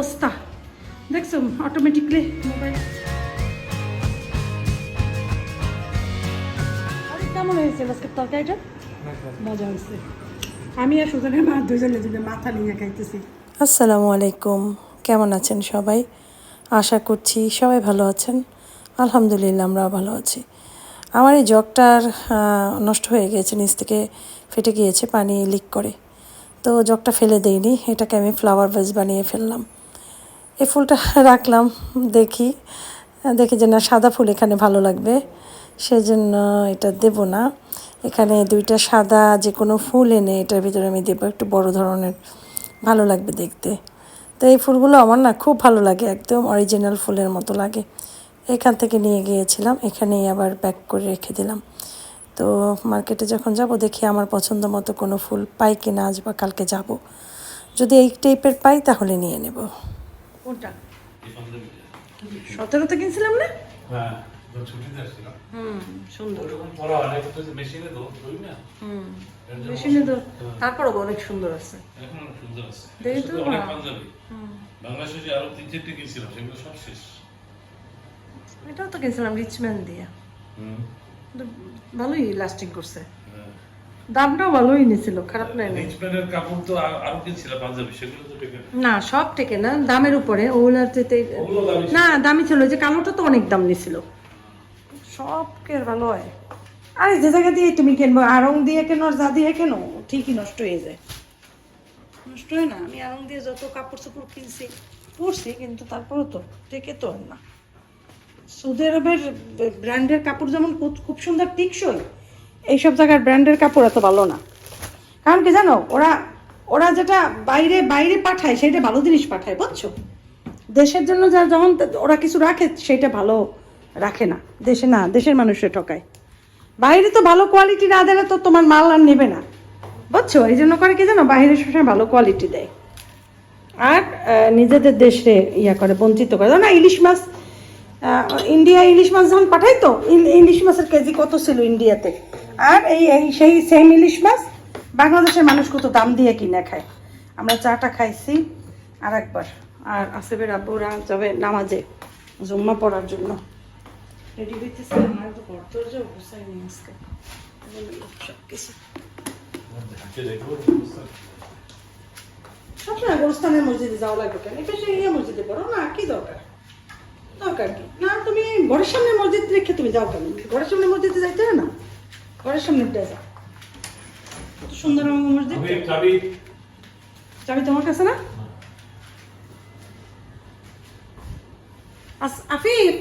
অবস্থা। দেখছ automatically mobile কেমন হয়েছে আজকের তরকারিটা? মজা হয়েছে। আমি আর সুজনের মা দুজনে দুজনে মাথা নিয়ে খাইতেছি। আসসালামু আলাইকুম। কেমন আছেন সবাই? আশা করছি সবাই ভালো আছেন। আলহামদুলিল্লাহ আমরা ভালো আছি। আমার এই জগটার নষ্ট হয়ে গিয়েছে, নিচ থেকে ফেটে গিয়েছে পানি লিক করে। তো জগটা ফেলে দেইনি, এটাকে আমি ফ্লাওয়ার ভেজ বানিয়ে ফেললাম। এই ফুলটা রাখলাম, দেখি। দেখি যে না, সাদা ফুল এখানে ভালো লাগবে, সেজন্য এটা দেব না। এখানে দুইটা সাদা যে কোনো ফুল এনে এটার ভিতরে আমি দেবো, একটু বড় ধরনের। ভালো লাগবে দেখতে। তো এই ফুলগুলো আমার না খুব ভালো লাগে, একদম অরিজিনাল ফুলের মতো লাগে। এখান থেকে নিয়ে গিয়েছিলাম, এখানেই আবার প্যাক করে রেখে দিলাম। তো মার্কেটে যখন যাব, দেখি আমার পছন্দ মতো কোনো ফুল পাই কিনা, আজ বা কালকে যাব। যদি এই টাইপের পাই, তাহলে নিয়ে নেব। কোনটা? সতেরোতে কিনছিলাম না? হ্যাঁ পড়া অনেক তো মেশিনে তো ধরি না? হুম এর জন্য মেশিনে তো তারপরও অনেক সুন্দর আছে। এখন অনেক সুন্দর আছে। দেখি তো, শুধু অনেক হ্যাঁ। পাঞ্জাবি। বাংলাদেশে আরও তিন চারটে কিনছিলাম সেগুলো সব শেষ। এটাও তো কিনছিলাম রিচম্যান দিয়ে। ভালোই লাস্টিং করছে। দামটাও ভালোই নিছিল খারাপ নাই। নাই কাপড় তো আরও কিনছিলাম পাঞ্জাবি সেগুলো তো টেকে না। সব থেকে না দামের উপরে। ওগুলার যেতে। না দামি ছিল ওই যে কালোটা তো অনেক দাম নিছিল। সব কে ভালো হয়। আরে যে জায়গা দিয়ে তুমি কিনবো আরং দিয়ে কেন আর যা দিয়ে কেন ঠিকই নষ্ট হয়ে যায়। নষ্ট হয় না? আমি আরং দিয়ে যত কাপড় চোপড় কিনছি পরছি কিন্তু তারপরেও তো টেকে তো না। সৌদি আরবের ব্র্যান্ডের কাপড় যেমন খুব- খুব সুন্দর টিকসই। এইসব জায়গার ব্র্যান্ডের কাপড় এত ভালো না। কারণ কি জানো, ওরা ওরা যেটা বাইরে বাইরে পাঠায় সেটা ভালো জিনিস পাঠায়, বুঝছ? দেশের জন্য যা যখন ওরা কিছু রাখে সেটা ভালো রাখে না। দেশে না, দেশের মানুষের ঠকায়। বাইরে তো ভালো কোয়ালিটি না দিলে তো তোমার মাল আর নেবে না। বুঝছ? এই জন্য করে কি জানো, বাইরে সবসময় ভালো কোয়ালিটি দেয়। আর নিজেদের দেশে ইয়া করে, বঞ্চিত করে। না ইলিশ মাছ ইন্ডিয়া ইলিশ মাছ যখন পাঠাই তো ইলিশ মাছের কেজি কত ছিল ইন্ডিয়াতে? আর এই এই সেই সেম ইলিশ মাছ বাংলাদেশের মানুষ কত দাম দিয়ে কিনে খায়। আমরা চাটা খাইছি আর একবার আর আসেবের আব্বুরা যাবে নামাজে, জুম্মা পড়ার জন্য। রেডি সবসময় গোরস্থানের মসজিদে যাওয়া লাগবে কেন? এটা সেই মসজিদে পড়ো না, কি দরকার? দরকার কি? না, তুমি ঘরের সামনে মসজিদ রেখে তুমি যাও কেন? ঘরের সামনে মসজিদে যাইতে না? ঘরের সামনে কত সুন্দর রঙ মসজিদ চাবি। চাবি তোমার কাছে না? আফিফ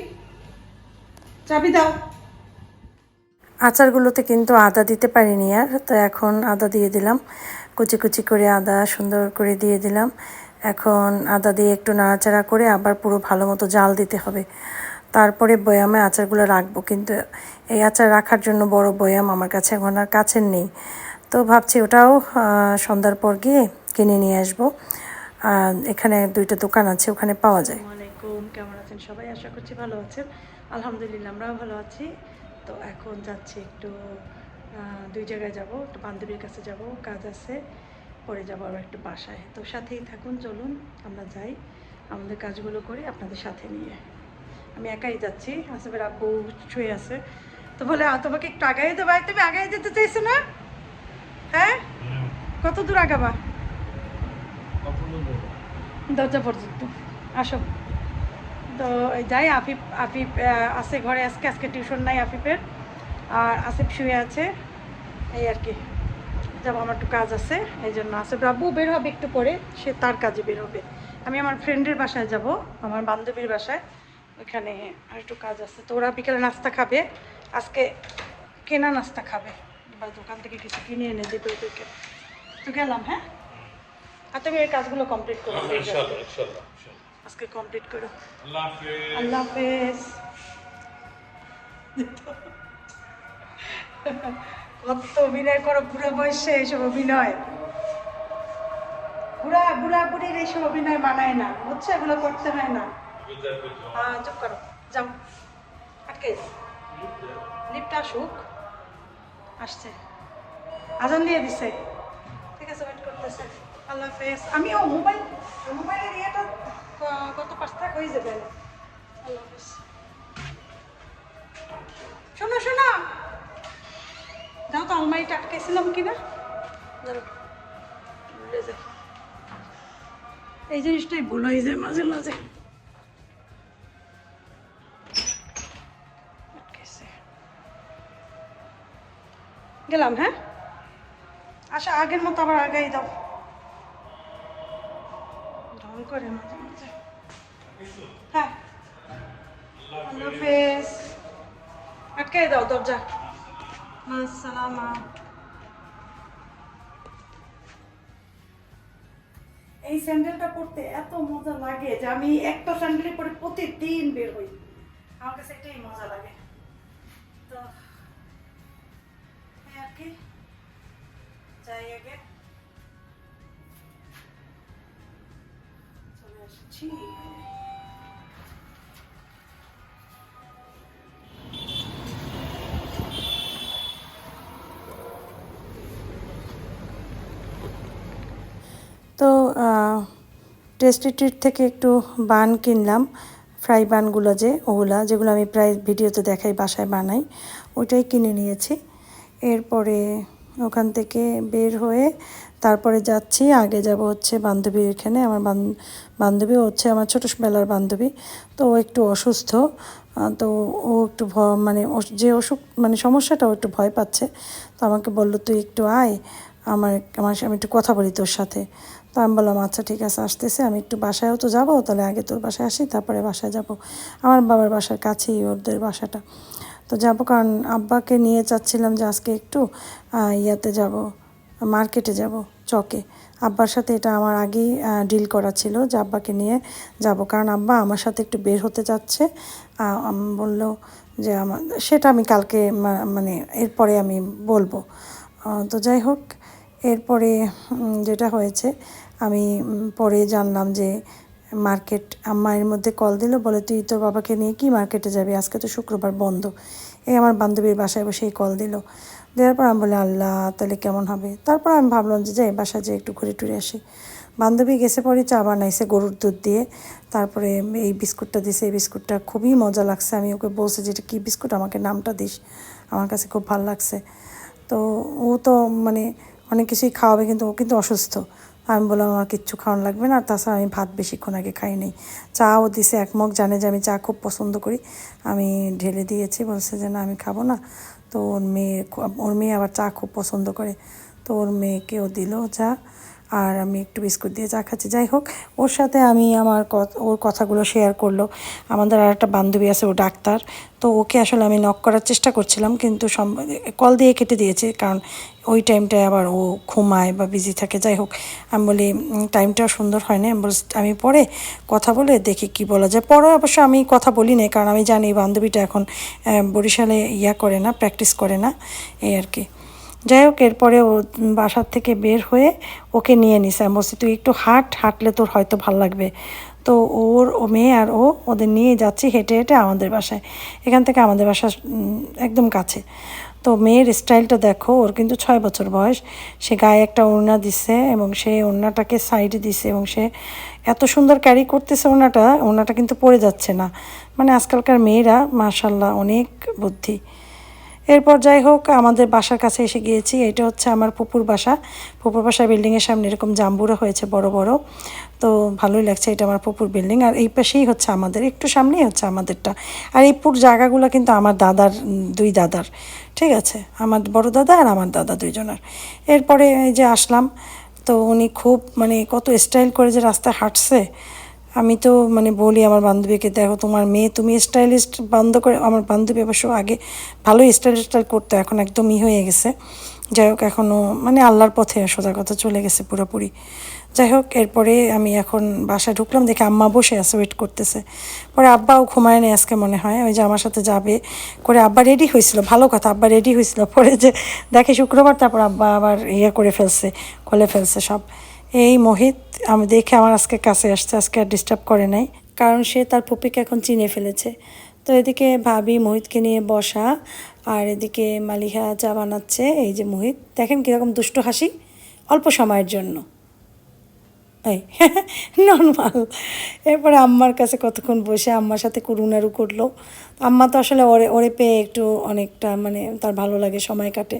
চাবি দাও। আচারগুলোতে কিন্তু আদা দিতে পারিনি আর তো এখন আদা দিয়ে দিলাম। কুচি কুচি করে আদা সুন্দর করে দিয়ে দিলাম। এখন আদা দিয়ে একটু নাড়াচাড়া করে আবার পুরো ভালো মতো জাল দিতে হবে। তারপরে বয়ামে আচারগুলো রাখব, কিন্তু এই আচার রাখার জন্য বড় বয়াম আমার কাছে এখন আর কাছের নেই। তো ভাবছি ওটাও সন্ধ্যার পর গিয়ে কিনে নিয়ে আসব। এখানে দুইটা দোকান আছে, ওখানে পাওয়া যায়। কেমন আছেন সবাই? আশা করছি ভালো আছেন। আলহামদুলিল্লাহ, আমরাও ভালো আছি। তো এখন যাচ্ছি একটু দুই জায়গায় যাব, একটু বান্ধবীর কাছে যাব, কাজ আছে। পরে যাব আবার একটু বাসায়। তো সাথেই থাকুন, চলুন, আমরা যাই। আমাদের কাজগুলো করি আপনাদের সাথে নিয়ে। আমি একাই যাচ্ছি আসবের আব্বু শুয়ে আছে। তো বলে "আ, তোমাকে একটু আগাই দেবো তুমি আগাই যেতে চাইছো না? হ্যাঁ? কত দূর আগাবা? দরজা পর্যন্ত। আসো। তো যাই আফিফ আফিফ আছে ঘরে আজকে আজকে টিউশন নাই আফিফের। আর আসিফ শুয়ে আছে। এই আর কি। যাব আমার একটু কাজ আছে এই জন্য আসিফ রাব্বু বের হবে একটু পরে সে তার কাজে বের হবে। আমি আমার ফ্রেন্ডের বাসায় যাব আমার বান্ধবীর বাসায়। ওইখানে আর একটু কাজ আছে। তো ওরা বিকেলে নাস্তা খাবে। আজকে কেনা নাস্তা খাবে। বা দোকান থেকে কিছু কিনে এনে দেবে ওদেরকে। তো গেলাম হ্যাঁ? আর তুমি এই কাজগুলো কমপ্লিট করো। আজকে কমপ্লিট করো। আল্লাহ হাফেজ। আল্লাহ হাফেজ। কত অভিনয় করো বুড়ো বয়সে এইসব অভিনয়। বুড়া বুড়া বুড়ির এইসব অভিনয় মানায় না। বুঝছ এগুলো করতে হয় না। হ্যাঁ চুপ করো। যাও। আটকে লিফট আসুক। আসছে। আজান দিয়ে দিছে। ঠিক আছে ওয়েট করতেছে। আল্লাহ হাফেজ। আমিও মোবাইল, মোবাইলের ইয়েটা কত পাঁচ টাকা হয়ে যাবে। আল্লাহ হাফেজ। শোনো শোনো। যাও তো, আলমারিটা আটকেছিলাম কিনা? যাই। এই জিনিসটাই হয়ে যায় মাঝে মাঝে। গেলাম হ্যাঁ? আচ্ছা আগের মতো আবার আগাই দাও। করে মাঝে মাঝে। হ্যাঁ। আল্লাহ হাফেজ দাও দরজা। মাসালামা এই স্যান্ডেলটা পরতে এত মজা লাগে যে আমি একটা স্যান্ডেলে পরে প্রতিদিন বের হই। আমার কাছে এটাই মজা লাগে। যাই চলে আসছি তো টেস্টি ট্রিট থেকে একটু বান কিনলাম, ফ্রাই বানগুলো যে, ওগুলা, যেগুলো আমি প্রায় ভিডিওতে দেখাই, বাসায় বানাই, ওইটাই কিনে নিয়েছি। এরপরে ওখান থেকে বের হয়ে তারপরে যাচ্ছি। আগে যাব হচ্ছে বান্ধবীর এখানে। আমার বান- বান্ধবী হচ্ছে আমার ছোটোবেলার বান্ধবী। তো ও একটু অসুস্থ। তো ও একটু মানে যে অসুখ মানে সমস্যাটা ও একটু ভয় পাচ্ছে। তো আমাকে বলল, তুই একটু আয়। আমার আমার আমি একটু কথা বলি তোর সাথে। তো আমি বললাম আচ্ছা ঠিক আছে, আসতেছে। আমি একটু বাসায়ও তো যাব। তাহলে আগে তোর বাসায় আসি, তারপরে বাসায় যাব। আমার বাবার বাসার কাছেই ওদের বাসাটা। তো যাব কারণ আব্বাকে নিয়ে চাচ্ছিলাম যে আজকে একটু ইয়াতে যাব, মার্কেটে যাব, চকে। আব্বার সাথে এটা আমার আগেই ডিল করা ছিল যে আব্বাকে নিয়ে যাব। কারণ আব্বা আমার সাথে একটু বের হতে যাচ্ছে বলল যে আমার, সেটা আমি কালকে মানে এরপরে আমি বলব। তো যাই হোক, এরপরে যেটা হয়েছে, আমি পরে জানলাম যে মার্কেট মায়ের মধ্যে কল দিল, বলে, তুই তোর বাবাকে নিয়ে কি মার্কেটে যাবি? আজকে তো শুক্রবার বন্ধ। এই আমার বান্ধবীর বাসায় বসেই কল দিল। দেওয়ার পর আমি বলে, আল্লাহ, তাহলে কেমন হবে? তারপর আমি ভাবলাম যে যাই বাসায় যেয়ে একটু ঘুরে টুরে আসি। বান্ধবী গেছে পরে চা বানাইছে, গরুর দুধ দিয়ে। তারপরে এই বিস্কুটটা দিছে, এই বিস্কুটটা খুবই মজা লাগছে। আমি ওকে বলছি যে, এটা কী বিস্কুট? আমাকে নামটা দিস। আমার কাছে খুব ভালো লাগছে। তো ও তো মানে অনেক কিছুই খাওয়াবে, কিন্তু ও কিন্তু অসুস্থ। আমি বললাম, আমার কিচ্ছু খাওয়ানো লাগবে না। আর তাছাড়া আমি ভাত বেশিক্ষণ আগে খাই নাই চাও দিছে এক মগ, জানে যে আমি চা খুব পছন্দ করি। আমি ঢেলে দিয়েছি, বলছে যে, না, আমি খাব না। তো ওর মেয়ে ওর মেয়ে আবার চা খুব পছন্দ করে। তো ওর মেয়েকেও দিল চা। আর আমি একটু বিস্কুট দিয়ে চা খাচ্ছি। যাই হোক ওর সাথে আমি আমার ওর কথাগুলো শেয়ার করল। আমাদের আর একটা বান্ধবী আছে ও ডাক্তার। তো ওকে আসলে আমি নক করার চেষ্টা করছিলাম কিন্তু সম কল দিয়ে কেটে দিয়েছে কারণ ওই টাইমটায় আবার ও ঘুমায় বা বিজি থাকে। যাই হোক আমি বলি টাইমটা সুন্দর হয় না? আমি বলছি, আমি পরে কথা বলে দেখি কি বলা যায়। পরে অবশ্য আমি কথা বলি না কারণ আমি জানি বান্ধবীটা এখন বরিশালে ইয়া করে না প্র্যাকটিস করে না এই আর কি। যাই হোক, এরপরে ও বাসার থেকে বের হয়ে ওকে নিয়ে নিছে। আমি বলছি, তুই একটু হাঁট, হাঁটলে তোর হয়তো ভালো লাগবে। তো ওর, ও মেয়ে আর ও, ওদের নিয়ে যাচ্ছি হেঁটে হেঁটে আমাদের বাসায়। এখান থেকে আমাদের বাসা একদম কাছে। তো মেয়ের স্টাইলটা দেখো, ওর কিন্তু ছয় বছর বয়স। সে গায়ে একটা ওড়না দিছে এবং সে ওড়নাটাকে সাইডে দিছে এবং সে এত সুন্দর ক্যারি করতেছে ওড়নাটা ওড়নাটা কিন্তু পড়ে যাচ্ছে না। মানে আজকালকার মেয়েরা, মাশাল্লাহ, অনেক বুদ্ধি। এরপর যাই হোক, আমাদের বাসার কাছে এসে গিয়েছি। এটা হচ্ছে আমার পুকুর বাসা। পুকুর বাসা বিল্ডিংয়ের সামনে এরকম জাম্বুরা হয়েছে, বড় বড়। তো ভালোই লাগছে এটা আমার পুকুর বিল্ডিং। আর এই পাশেই হচ্ছে আমাদের, একটু সামনেই হচ্ছে আমাদেরটা। আর এই পুর জায়গাগুলো কিন্তু আমার দাদার দুই দাদার। ঠিক আছে? আমার বড় দাদা আর আমার দাদা দুইজনের। এরপরে এই যে আসলাম, তো উনি খুব মানে কত স্টাইল করে যে রাস্তায় হাঁটছে। আমি তো মানে বলি আমার বান্ধবীকে, দেখো তোমার মেয়ে, তুমি স্টাইলিস্ট বন্ধ করে আমার বান্ধবী অবশ্য আগে ভালোই স্টাইল স্টাইল করতো, এখন একদমই হয়ে গেছে। যাই হোক এখনও মানে আল্লাহর পথে সোজা কথা চলে গেছে পুরোপুরি। যাই হোক, এরপরে আমি এখন বাসায় ঢুকলাম, দেখে আম্মা বসে আছে ওয়েট করতেছে। পরে আব্বাও ঘুমায় নেই আজকে মনে হয়, ওই যে আমার সাথে যাবে। করে আব্বা রেডি হয়েছিল, ভালো কথা, আব্বা রেডি হয়েছিল। পরে যে দেখে শুক্রবার, তারপর আব্বা আবার ইয়ে করে ফেলছে, খুলে ফেলছে সব। এই মোহিত আমি দেখে আমার আজকে কাছে আসছে, আজকে আর ডিস্টার্ব করে নাই। কারণ সে তার পুপিকে এখন চিনে ফেলেছে। তো এদিকে ভাবি মোহিতকে নিয়ে বসা, আর এদিকে মালিহা চা বানাচ্ছে, এই যে মোহিত। দেখেন কীরকম দুষ্ট হাসি, অল্প সময়ের জন্য। এই নর্মাল এরপরে আম্মার কাছে কতক্ষণ বসে আম্মার সাথে করুণারু করল। আম্মা তো আসলে ওরে ওরে পেয়ে একটু অনেকটা মানে তার ভালো লাগে, সময় কাটে।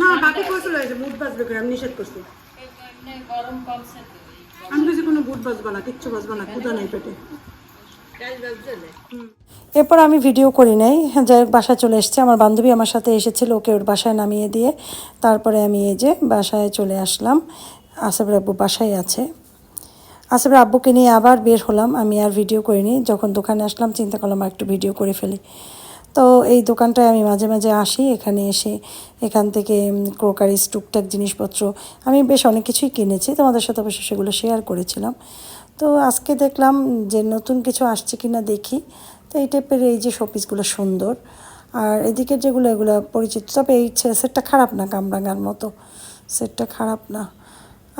না বাকি বুট বাজবে করে আমি নিষেধ করছি। গরম কমছে আমি কিছু কোনো বুট বাজবা না কিচ্ছু বাজবা না ক্ষুদা নেই পেটে। এরপর আমি ভিডিও করি নাই। যাই বাসায় চলে এসেছে। আমার বান্ধবী আমার সাথে এসেছিল, ওকে ওর বাসায় নামিয়ে দিয়ে। তারপরে আমি এই যে বাসায় চলে আসলাম। আসেফের আব্বু বাসায় আছে। আসেফের আব্বুকে নিয়ে আবার বের হলাম। আমি আর ভিডিও করিনি। যখন দোকানে আসলাম, চিন্তা করলাম একটু ভিডিও করে ফেলি। তো এই দোকানটায় আমি মাঝে মাঝে আসি। এখানে এসে এখান থেকে ক্রোকারিস টুকটাক জিনিসপত্র আমি বেশ অনেক কিছুই কিনেছি। তোমাদের সাথে অবশ্য সেগুলো শেয়ার করেছিলাম। তো আজকে দেখলাম যে নতুন কিছু আসছে কি না দেখি। তো এই টাইপের এই যে শোপিসগুলো সুন্দর। আর এদিকে যেগুলো, এগুলো পরিচিত। তবে এই সেটটা খারাপ না কামরাঙ্গার মতো। সেটটা খারাপ না।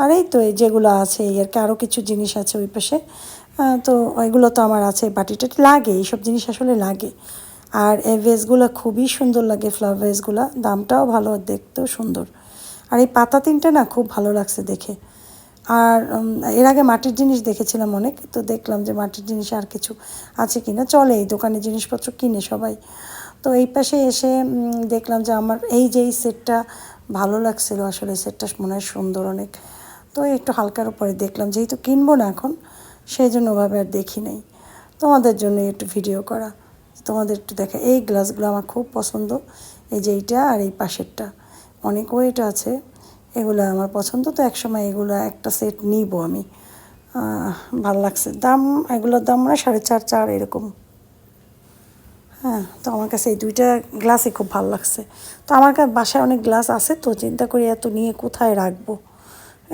আর এই তো এই যেগুলো আছে, এই আর কি আরও কিছু জিনিস আছে ওই পাশে। তো এগুলো তো আমার আছে বাটিটা লাগে, এইসব জিনিস আসলে লাগে। আর এই ভেজগুলো খুবই সুন্দর লাগে ফ্লাওয়ার ভেজগুলো দামটাও ভালো, দেখতেও সুন্দর। আর এই পাতা তিনটে না খুব ভালো লাগছে দেখে। আর এর আগে মাটির জিনিস দেখেছিলাম অনেক, তো দেখলাম যে মাটির জিনিস আর কিছু আছে কিনা। চলে এই দোকানে জিনিসপত্র কিনে সবাই। তো এই পাশে এসে দেখলাম যে আমার এই যে এই সেটটা ভালো লাগছিল আসলে, সেটটা মনে হয় সুন্দর অনেক। তো একটু হালকার উপরে দেখলাম, যেহেতু কিনবো না এখন, সেই জন্য ওভাবে আর দেখি নাই। তোমাদের জন্য একটু ভিডিও করা। তোমাদের একটু দেখা, এই গ্লাসগুলো আমার খুব পছন্দ, এই যে এইটা আর এই পাশেরটা। অনেক ওয়েট আছে। এগুলো আমার পছন্দ, তো একসময় এগুলো একটা সেট নিব আমি। ভালো লাগছে। দাম, এগুলোর দাম না সাড়ে চার চার এরকম। হ্যাঁ তো আমার কাছে এই দুইটা গ্লাসই খুব ভালো লাগছে। তো আমার কাছে বাসায় অনেক গ্লাস আছে, তো চিন্তা করি এত নিয়ে কোথায় রাখব?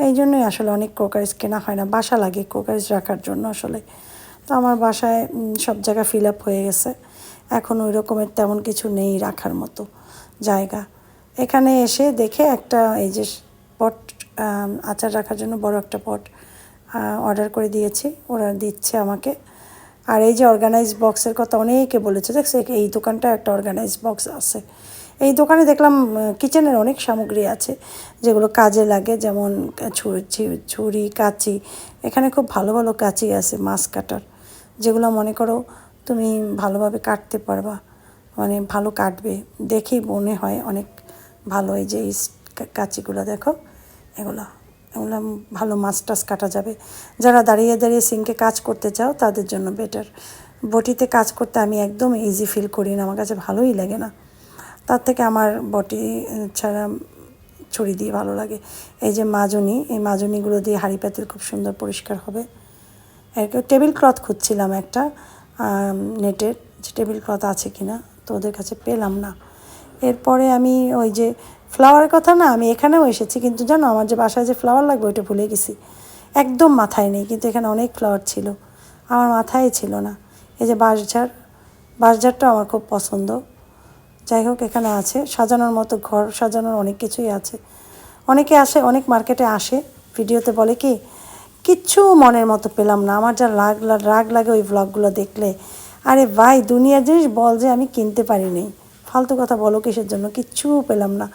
এই জন্যই আসলে অনেক ক্রোকারিজ কেনা হয় না। বাসা লাগে ক্রোকারিজ রাখার জন্য আসলে। তো আমার বাসায় সব জায়গা ফিল আপ হয়ে গেছে। এখন ওই রকমের তেমন কিছু নেই রাখার মতো জায়গা। এখানে এসে দেখে একটা, এই যে পট আচার রাখার জন্য বড় একটা পট অর্ডার করে দিয়েছি। ওরা দিচ্ছে আমাকে। আর এই যে অর্গানাইজ বক্সের কথা অনেকে বলেছে দেখছে এই দোকানটা একটা অর্গানাইজ বক্স আছে। এই দোকানে দেখলাম কিচেনের অনেক সামগ্রী আছে, যেগুলো কাজে লাগে, যেমন ছুরি কাঁচি। এখানে খুব ভালো ভালো কাঁচি আছে, মাছ কাটার। যেগুলো মনে করো তুমি ভালোভাবে কাটতে পারবা মানে ভালো কাটবে। দেখেই মনে হয় অনেক ভালো এই যে কাঁচিগুলো দেখো, এগুলো এগুলো ভালো মাছ টাছ কাটা যাবে। যারা দাঁড়িয়ে দাঁড়িয়ে সিঙ্কে কাজ করতে চাও, তাদের জন্য বেটার বটিতে কাজ করতে আমি একদম ইজি ফিল করি না, আমার কাছে ভালোই লাগে না। তার থেকে আমার বটি ছাড়া ছুরি দিয়ে ভালো লাগে। এই যে মাজনি, এই মাজনিগুলো দিয়ে হাঁড়ি পাতিল খুব সুন্দর পরিষ্কার হবে। টেবিল ক্লথ খুঁজছিলাম একটা নেটের, যে টেবিল ক্লথ আছে কি না তো ওদের কাছে পেলাম না। এরপরে আমি ওই যে ফ্লাওয়ারের কথা না, আমি এখানেও এসেছি, কিন্তু জানো আমার যে বাসায় যে ফ্লাওয়ার লাগবে ওইটা ভুলে গেছি। একদম মাথায় নেই, কিন্তু এখানে অনেক ফ্লাওয়ার ছিল। আমার মাথায় ছিল না। এই যে বাঁশঝাড়, বাঁশঝাড়টা আমার খুব পছন্দ। যাই হোক, এখানে আছে। সাজানোর মতো ঘর, সাজানোর অনেক কিছুই আছে। অনেকে আসে, অনেক মার্কেটে আসে, ভিডিওতে বলে কি, কিচ্ছু মনের মতো পেলাম না। আমার যা রাগ রাগ লাগে ওই ব্লগগুলো দেখলে। আরে ভাই, দুনিয়ার জিনিস বল যে আমি কিনতে পারিনি। ফালতু কথা বলো কিসের জন্য? কিচ্ছু পেলাম না।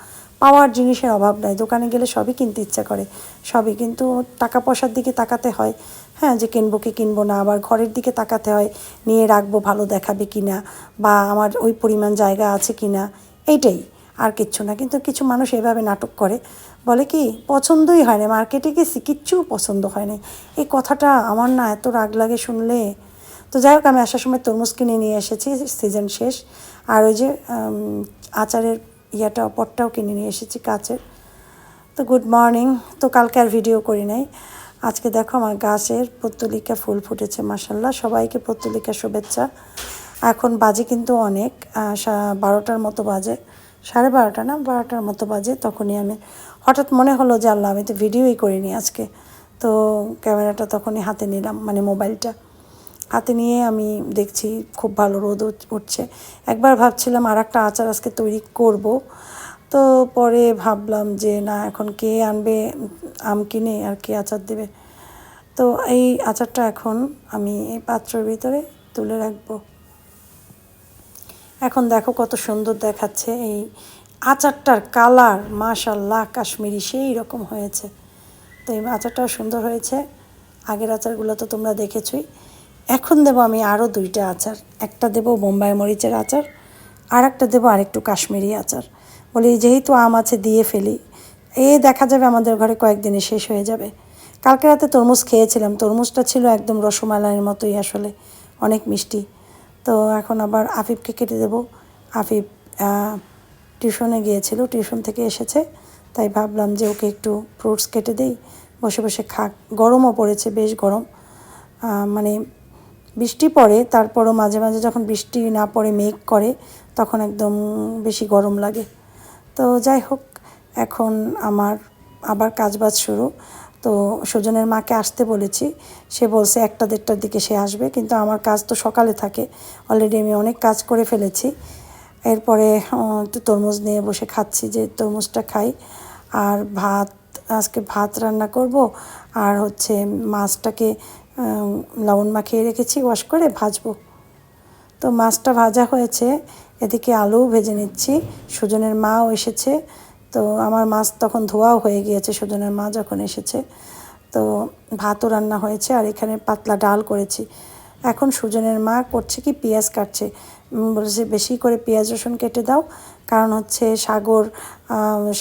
পাওয়ার জিনিসের অভাব নাই। দোকানে গেলে সবই কিনতে ইচ্ছা করে। সবই কিন্তু টাকা পয়সার দিকে তাকাতে হয়। হ্যাঁ যে কিনবো কি কিনবো না, আবার ঘরের দিকে তাকাতে হয়, নিয়ে রাখব ভালো দেখাবে কি না বা আমার ওই পরিমাণ জায়গা আছে কি না এইটাই। আর কিচ্ছু না, কিন্তু কিছু মানুষ এভাবে নাটক করে। বলে কি, পছন্দই হয় না। মার্কেটে গেছি, কিচ্ছু পছন্দ হয় না। এই কথাটা আমার না এত রাগ লাগে শুনলে। তো যাই হোক, আমি আসার সময় তরমুজ কিনে নিয়ে এসেছি সিজন শেষ। আর ওই যে আচারের ইয়াটা, পটটাও কিনে নিয়ে এসেছি কাচের। তো গুড মর্নিং তো কালকে আর ভিডিও করি নাই। আজকে দেখো আমার গাছের পত্তলিকা ফুল ফুটেছে মাসাল্লাহ সবাইকে পত্তলিকা শুভেচ্ছা। এখন বাজে কিন্তু অনেক বারোটার মতো বাজে। সাড়ে বারোটা না? বারোটার মতো বাজে, তখনই আমি, হঠাৎ মনে হলো যে আল্লাহ, আমি তো ভিডিওই করিনি আজকে। তো ক্যামেরাটা তখনই হাতে নিলাম মানে মোবাইলটা। হাতে নিয়ে আমি দেখছি খুব ভালো রোদ উঠছে। একবার ভাবছিলাম আর একটা আচার আজকে তৈরি করব। তো পরে ভাবলাম যে না, এখন কে আনবে, আম কিনে আর কে আচার দেবে। তো এই আচারটা এখন আমি এই পাত্রের ভিতরে তুলে রাখব। এখন দেখো কত সুন্দর দেখাচ্ছে এই আচারটার কালার। মাশাল্লাহ কাশ্মীরি সেই রকম হয়েছে। তো এই আচারটাও সুন্দর হয়েছে। আগের আচারগুলো তো তোমরা দেখেছই। এখন দেবো আমি আরও দুইটা আচার। একটা দেবো বোম্বাই মরিচের আচার আর একটা দেবো আরেকটু কাশ্মীরি আচার। বলি, যেহেতু আম আছে, দিয়ে ফেলি। এ দেখা যাবে আমাদের ঘরে কয়েকদিনে শেষ হয়ে যাবে। কালকে রাতে তরমুজ খেয়েছিলাম। তরমুজটা ছিল একদম রসমালাইয়ের মতোই আসলে, অনেক মিষ্টি। তো এখন আবার আফিফকে কেটে দেবো। আফিফ টিউশনে গিয়েছিল, টিউশন থেকে এসেছে। তাই ভাবলাম যে ওকে একটু ফ্রুটস কেটে দেই। বসে বসে খাক। গরমও পড়েছে, বেশ গরম। মানে বৃষ্টি পড়ে, তারপরও মাঝে মাঝে যখন বৃষ্টি না পড়ে, মেঘ করে, তখন একদম বেশি গরম লাগে। তো যাই হোক, এখন আমার আবার কাজবাজ শুরু। তো সুজনের মাকে আসতে বলেছি। সে বলছে, একটা দেড়টার দিকে সে আসবে। কিন্তু আমার কাজ তো সকালে থাকে। অলরেডি আমি অনেক কাজ করে ফেলেছি। এরপরে একটু তরমুজ নিয়ে বসে খাচ্ছি, যে তরমুজটা খাই। আর ভাত, আজকে ভাত রান্না করব। আর হচ্ছে মাছটাকে লবণ মাখিয়ে রেখেছি ওয়াশ করে ভাজবো। তো মাছটা ভাজা হয়েছে, এদিকে আলুও ভেজে নিচ্ছি, সুজনের মাও এসেছে। তো আমার মাছ তখন ধোয়াও হয়ে গিয়েছে, সুজনের মা যখন এসেছে। তো ভাতও রান্না হয়েছে, আর এখানে পাতলা ডাল করেছি। এখন সুজনের মা করছে কি, পেঁয়াজ কাটছে। বলেছে বেশি করে পেঁয়াজ রসুন কেটে দাও, কারণ হচ্ছে সাগর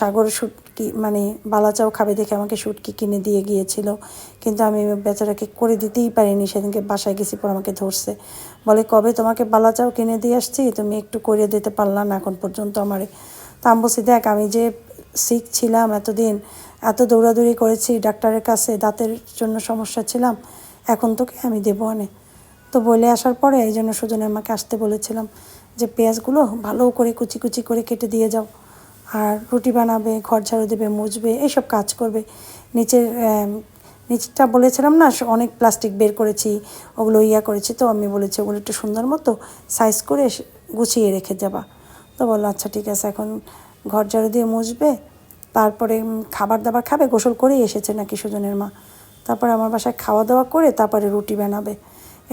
সাগর শুটকি মানে বালাচাও খাবে দেখে আমাকে শুটকি কিনে দিয়ে গিয়েছিল। কিন্তু আমি বেচারাকে করে দিতেই পারিনি, সেদিনকে বাসায় গেছি পর আমাকে ধরছে। বলে, কবে তোমাকে বালাচাও কিনে দিয়ে আসছি? তুমি একটু করে দিতে পারলা না এখন পর্যন্ত আমারে। তা আমি বলছি, দেখ, আমি যে সিক ছিলাম এতদিন, এত দৌড়াদৌড়ি করেছি, ডাক্তারের কাছে দাঁতের জন্য সমস্যা ছিলাম, এখন তোকে আমি দেবো অনে তো বলে আসার পরে এই জন্য সুজনের মাকে আসতে বলেছিলাম যে, পেঁয়াজগুলো ভালো করে কুচি কুচি করে কেটে দিয়ে যাও। আর রুটি বানাবে ঘর ঝাড়ু দেবে মুছবে এইসব কাজ করবে। নিচের নিচটা বলেছিলাম না অনেক প্লাস্টিক বের করেছি ওগুলো ইয়া করেছি তো আমি বলেছি ওগুলো একটু সুন্দর মতো সাইজ করে গুছিয়ে রেখে যাবা। তো বলল আচ্ছা ঠিক আছে এখন ঘর ঝাড়ু দিয়ে মুছবে তারপরে খাবার দাবার খাবে গোসল করেই এসেছে নাকি সুজনের মা। তারপরে আমার বাসায় খাওয়া দাওয়া করে তারপরে রুটি বানাবে।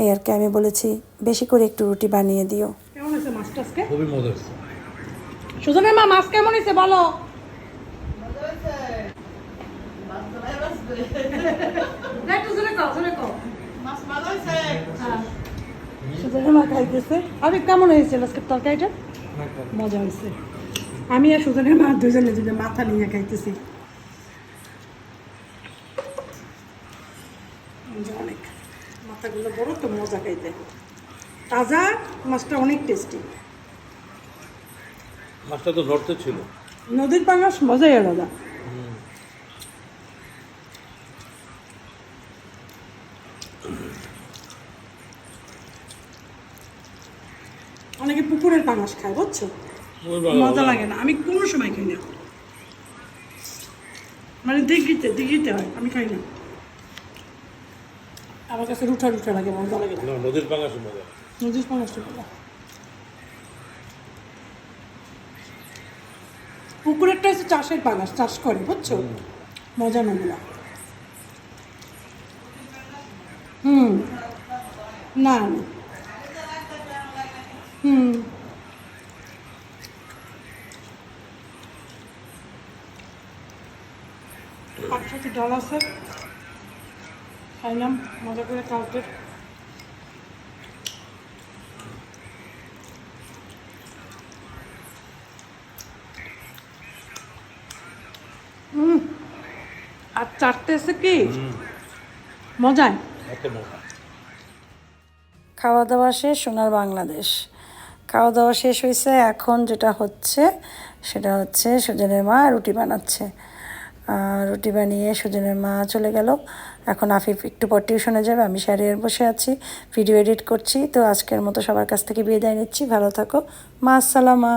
এই আর কি আমি বলেছি বেশি করে একটু রুটি বানিয়ে দিও। কেমন হয়েছে মাছটা আজকে? খুবই মজা সুজনের মা মাছ কেমন হয়েছে বলো। হ্যাঁ। সুজনের মা খাইতেছে। আরে কেমন হয়েছে আজকে তরকারিটা? মজা হয়েছে। আমি আর সুজনের মা দুজনে দুজনে মাথা নিয়ে খাইতেছি। অনেক। মাথাগুলো বড় তো মজা খাইতে। তাজা মাছটা অনেক টেস্টি মাছটা তো নড়তে ছিল। নদীর পাঙাশ মজাই আলাদা। অনেকে পুকুরের পাঙাশ খায় বুঝছ? মজা লাগে না। আমি কোনো সময় খাই না। মানে দিঘিতে দিঘিতে হয় আমি খাই না। আমার কাছে রুঠা রুঠা লাগে মজা লাগে। না নদীর পাঙ্গাস মজা। নদীর পাঙাশটা মজা পুকুরেরটা হচ্ছে চাষের পাঙাশ চাষ করে বুঝছ? মজা নগুলা হুম। না না। হুম। একসাথে ডাল আছে। খাইলাম মজা করে কালকে হুম এসে কি? মজায় খাওয়া দাওয়া শেষ সোনার বাংলাদেশ। খাওয়া দাওয়া শেষ হয়েছে এখন যেটা হচ্ছে সেটা হচ্ছে সুজনের মা রুটি বানাচ্ছে। রুটি বানিয়ে সুজনের মা চলে গেল। এখন আফিফ একটু পর টিউশনে যাবে আমি শাড়ির বসে আছি ভিডিও এডিট করছি। তো আজকের মতো সবার কাছ থেকে বিদায় নিচ্ছি ভালো থাকো। মা আসসালামা